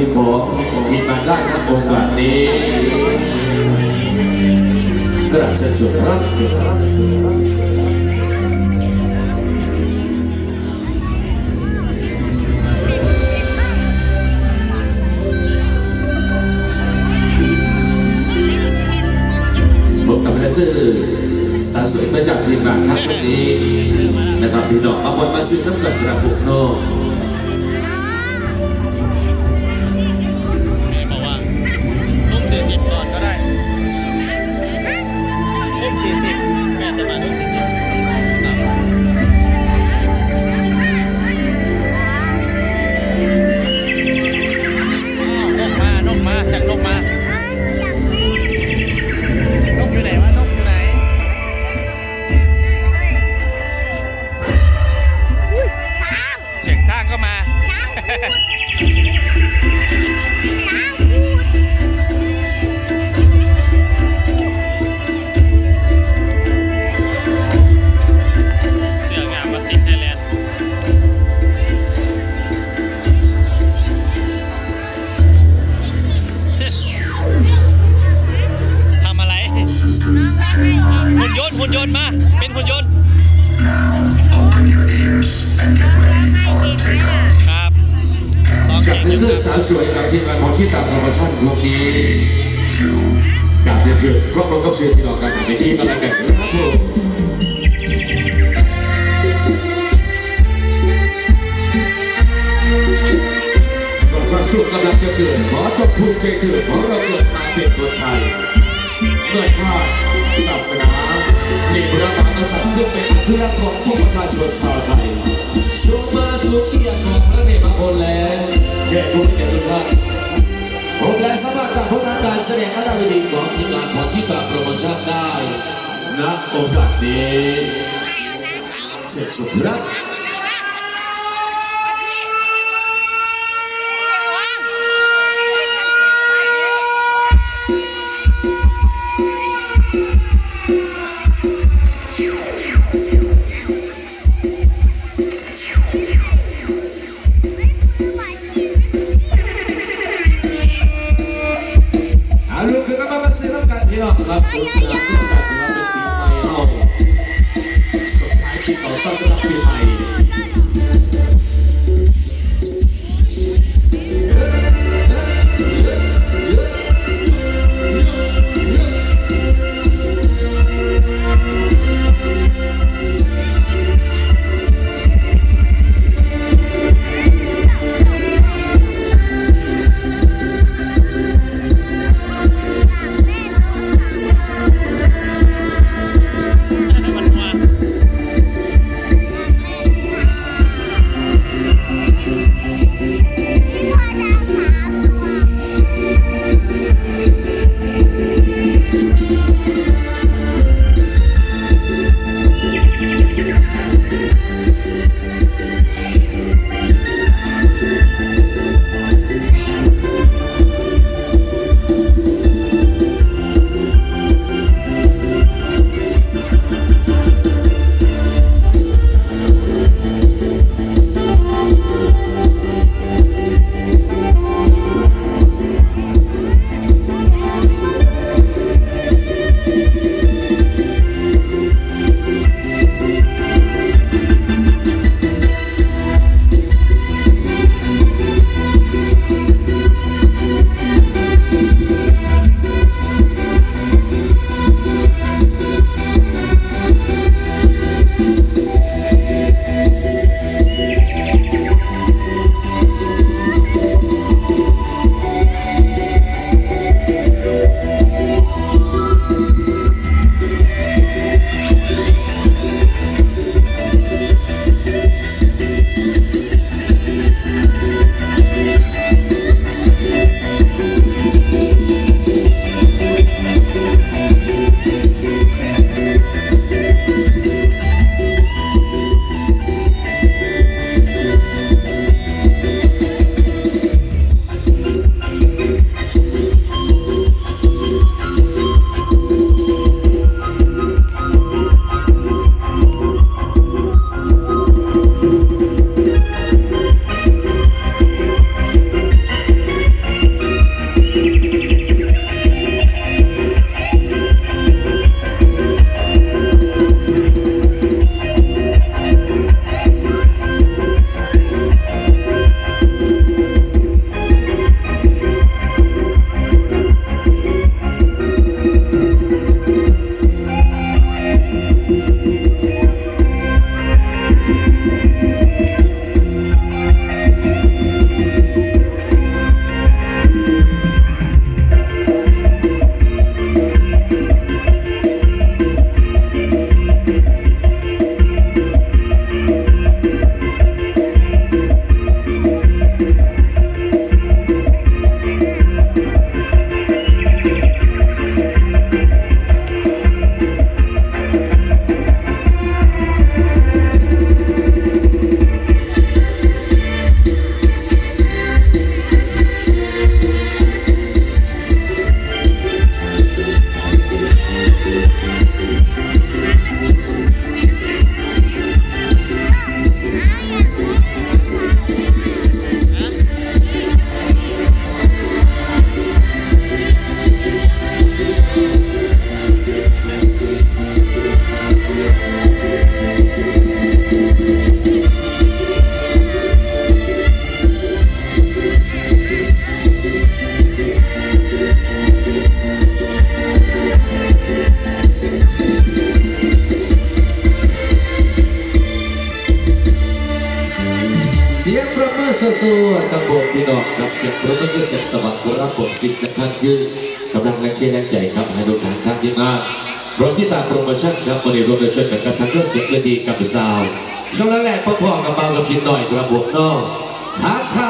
ทีมผมทีมมันได้ทั้งโอกาสนี้กระเชิญชวนครับผมกับแดนเซอร์สาวสวยประจำทีมงานครับวันนี้นะครับพี่น้องเอาบอลมาซื้อน้ำกันกระปุกโน ลูกสี่สิบ ยนต์หุ่นยนต์มา เป็นหุ่นยนต์น้องแม่ให้เองไหมล่ะครับลองกับเก่งแดอนยู่เซอร์สาวสวยกับทีมงานของที่ตามโปรโมชั่นวงนี้กับเรียนเชิญครอบครัวกับเชียร์พี่น้องกันในที่กันแล้วกันนะครับผมก่อนความสุขกำลังจะเกิดขอจงภูมิใจเถิดเพราะเราเกิดมาเป็นคนไทยเมื่อชาติศาสนา ในพระมหากษัตริย์ซึ่งเป็นอัครราชของพวกประชาชนชาวไทยชูมาสุขเกียรติของพระเดชพระคุณและแก่ผู้มีเกียรติทุกท่านผมและสมัครจากผู้ทำการแสดงคณะวิดีของทีมงานของที่ตราโปรโมชั่นได้ณโอกาสนี้เสร็จสุดรัก ตะโกนพี่น้องรับเสียงโปราะมันคือเสียงสมัครรับผมสิ่งสำคัญคือกำลังแรงเชียร์แรงใจครับให้ลูกหลานทั้งที่มาพร้อมที่ตามโปรโมชั่นครับวันนี้รวมโดยช่วยกันกับทั้งเรื่องเสียงเวทีกับสาวช่วงแรกๆพ่อๆกับบางสกินหน่อยกระบอกน้องทักทา